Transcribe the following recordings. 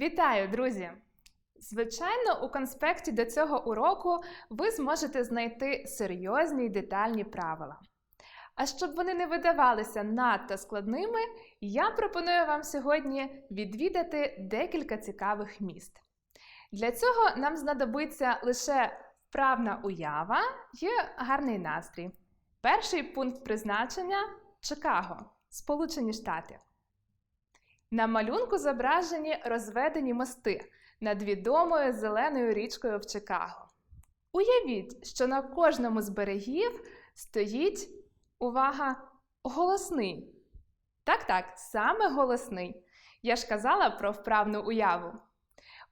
Вітаю, друзі! Звичайно, у конспекті до цього уроку ви зможете знайти серйозні й детальні правила. А щоб вони не видавалися надто складними, я пропоную вам сьогодні відвідати декілька цікавих міст. Для цього нам знадобиться лише вправна уява і гарний настрій. Перший пункт призначення Чикаго, Сполучені Штати. На малюнку зображені розведені мости над відомою зеленою річкою в Чикаго. Уявіть, що на кожному з берегів стоїть увага голосний. Так, так, саме голосний. Я ж казала про вправну уяву.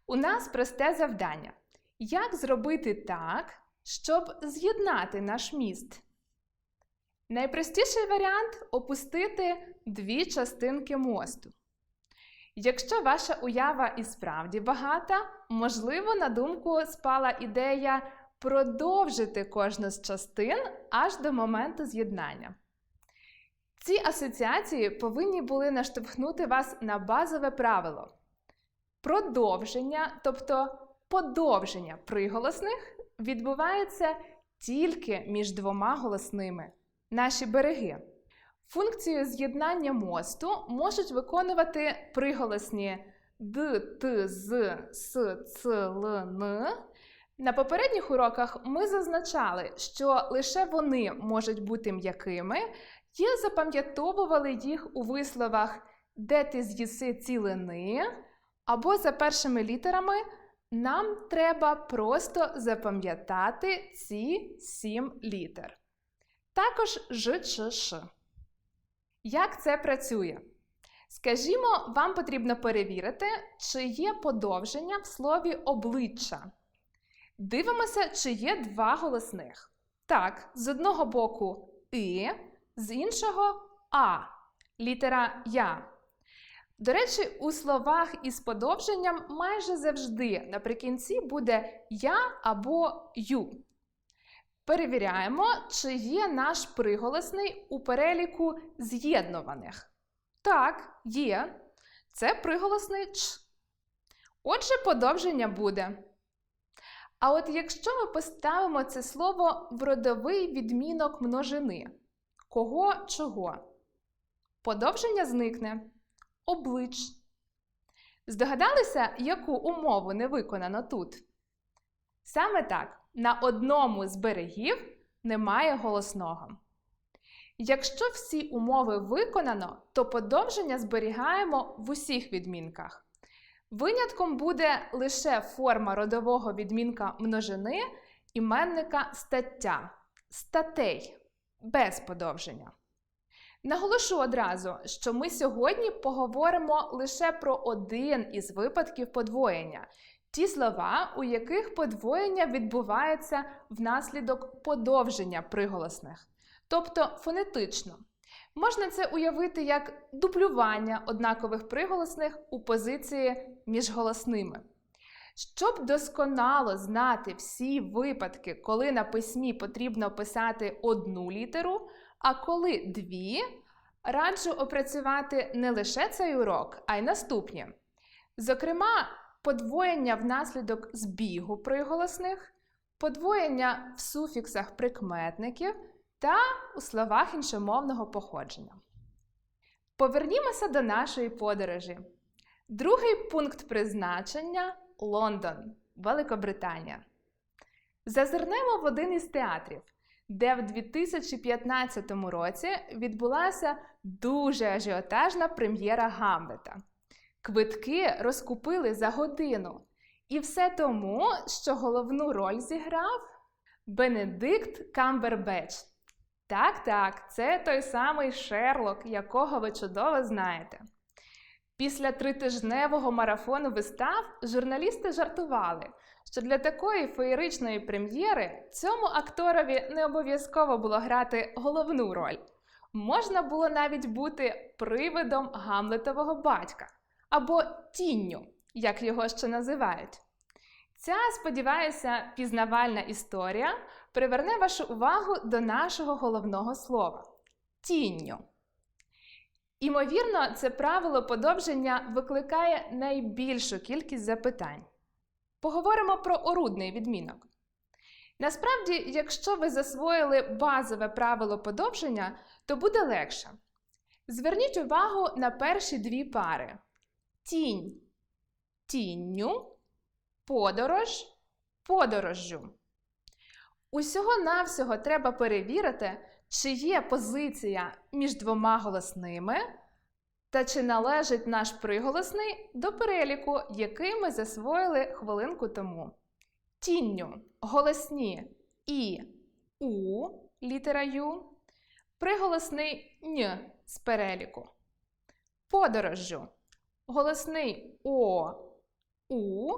У нас просте завдання. Як зробити так, щоб з'єднати наш міст? Найпростіший варіант опустити дві частинки мосту. Якщо ваша уява і справді багата, можливо, на думку спала ідея продовжити кожну з частин аж до моменту з'єднання. Ці асоціації повинні були наштовхнути вас на базове правило. Продовження, тобто подовження приголосних, відбувається тільки між двома голосними наші береги. Функцію з'єднання мосту можуть виконувати приголосні д, т, з, с, ц, л, н. На попередніх уроках ми зазначали, що лише вони можуть бути м'якими і запам'ятовували їх у висловах де ти з'їси цілини, або за першими літерами нам треба просто запам'ятати ці сім літер. Також ж, ч, ш. Як це працює? Скажімо, вам потрібно перевірити, чи є подовження в слові обличчя. Дивимося, чи є два голосних. Так, з одного боку и, з іншого а, літера Я. До речі, у словах із подовженням майже завжди наприкінці буде я або ю. Перевіряємо, чи є наш приголосний у переліку з'єднуваних. Так, є. Це приголосний ч. Отже, подовження буде. А от якщо ми поставимо це слово в родовий відмінок множини, кого чого? Подовження зникне. Облич. Здогадалися, яку умову не виконано тут? Саме так, на одному з берегів немає голосного. Якщо всі умови виконано, то подовження зберігаємо в усіх відмінках. Винятком буде лише форма родового відмінка множини іменника стаття, статей без подовження. Наголошу одразу, що ми сьогодні поговоримо лише про один із випадків подвоєння ті слова, у яких подвоєння відбувається внаслідок подовження приголосних, тобто фонетично. Можна це уявити як дублювання однакових приголосних у позиції між голосними. Щоб досконало знати всі випадки, коли на письмі потрібно писати одну літеру, а коли дві, раджу опрацювати не лише цей урок, а й наступні. Зокрема, подвоєння внаслідок збігу приголосних, подвоєння в суфіксах прикметників та у словах іншомовного походження. Повернімося до нашої подорожі. Другий пункт призначення Лондон, Великобританія. Зазирнемо в один із театрів, де в 2015 році відбулася дуже ажіотажна прем'єра Гамлета. Квитки розкупили за годину. І все тому, що головну роль зіграв Бенедикт Камбербеч. Так, так, це той самий Шерлок, якого ви чудово знаєте. Після тритижневого марафону вистав журналісти жартували, що для такої феєричної прем'єри цьому акторові не обов'язково було грати головну роль. Можна було навіть бути привидом Гамлетового батька або тінню, як його ще називають. Ця, сподіваюся, пізнавальна історія приверне вашу увагу до нашого головного слова тінню. Імовірно, це правило подовження викликає найбільшу кількість запитань. Поговоримо про орудний відмінок. Насправді, якщо ви засвоїли базове правило подовження, то буде легше. Зверніть увагу на перші дві пари: тінь, тінню, подорож, подорожжю. Усього-навсього треба перевірити, чи є позиція між двома голосними, та чи належить наш приголосний до переліку, який ми засвоїли хвилинку тому. Тінню голосні і у літера Ю, приголосний н з переліку. Подорожжю голосний О у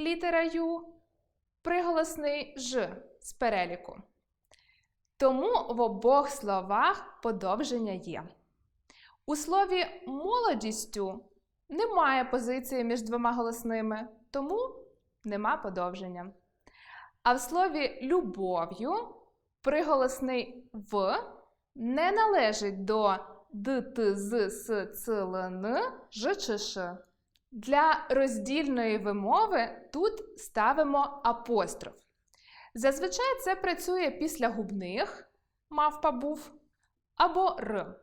літера Ю, приголосний Ж з переліку. Тому в обох словах подовження є. У слові молодістю немає позиції між двома голосними, тому нема подовження. А в слові любов'ю приголосний в не належить до д, т, с, ц, н, ж. Для роздільної вимови тут ставимо апостроф. Зазвичай це працює після губних мавпа був або р.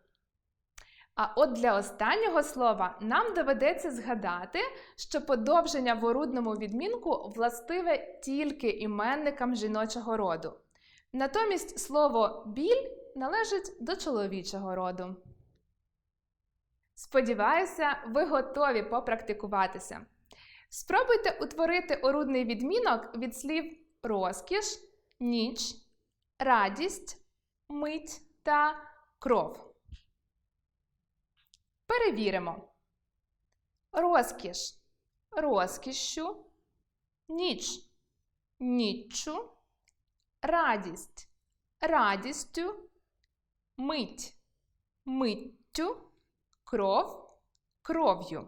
А от для останнього слова нам доведеться згадати, що подовження в орудному відмінку властиве тільки іменникам жіночого роду. Натомість слово біль належить до чоловічого роду. Сподіваюся, ви готові попрактикуватися. Спробуйте утворити орудний відмінок від слів розкіш, ніч, радість, мить та кров. Перевіримо. Розкіш. Розкішшю, ніч. Ніччю, радість. Радістю, мить. Миттю, кров кров'ю.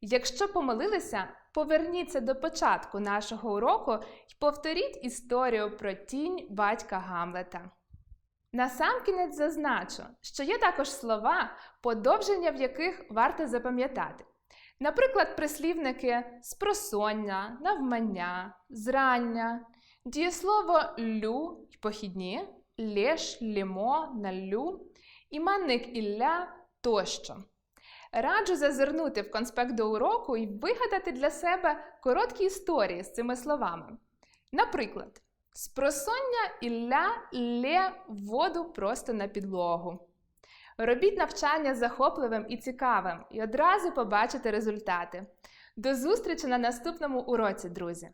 Якщо помилилися, поверніться до початку нашого уроку і повторіть історію про тінь батька Гамлета. Насамкінець зазначу, що є також слова, подовження в яких варто запам'ятати. Наприклад, прислівники спросоння, навмання, зрання, дієслово лю й похідні, лєш, лімо, налю, іменник ілля тощо. Раджу зазирнути в конспект до уроку і вигадати для себе короткі історії з цими словами. Наприклад, спросоння Ілля лє воду просто на підлогу. Робіть навчання захопливим і цікавим і одразу побачите результати. До зустрічі на наступному уроці, друзі!